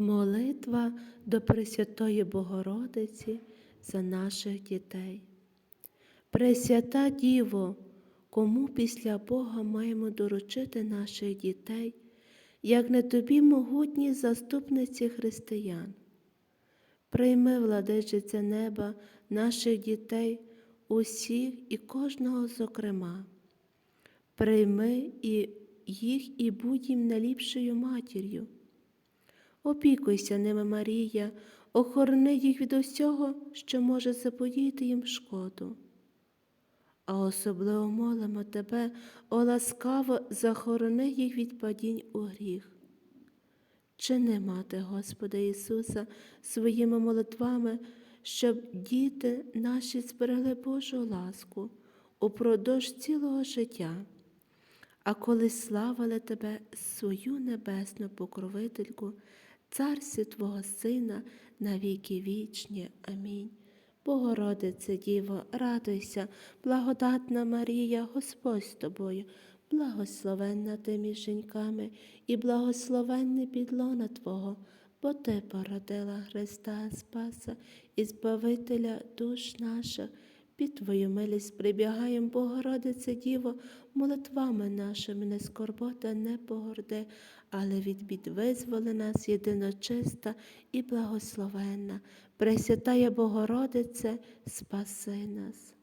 Молитва до Пресвятої Богородиці за наших дітей. Пресвята Діво, кому після Бога маємо доручити наших дітей, як не тобі могутній заступниці християн. Прийми, владичице неба, наших дітей, усіх і кожного зокрема. Прийми і їх і будь їм найліпшою матір'ю. Опікуйся ними, Марія, охорони їх від усього, що може заподіяти їм шкоду. А особливо молимо тебе, о ласкаво захорони їх від падінь у гріх. Чини, мати Господа Ісуса, своїми молитвами, щоб діти наші зберегли Божу ласку упродовж цілого життя. А коли славили тебе, свою небесну покровительку, царстві Твого Сина на віки вічні. Амінь. Богородице Діво, радуйся, благодатна Марія, Господь з тобою, благословенна ти між жінками і благословенне підлона Твого, бо Ти породила Христа Спаса і Збавителя душ наших. Під Твою милість прибігаєм, Богородице Діво, молитвами нашими не скорбота, не погорди, але від бід визволи нас єдиночиста і благословенна. Пресвятая Богородице, спаси нас.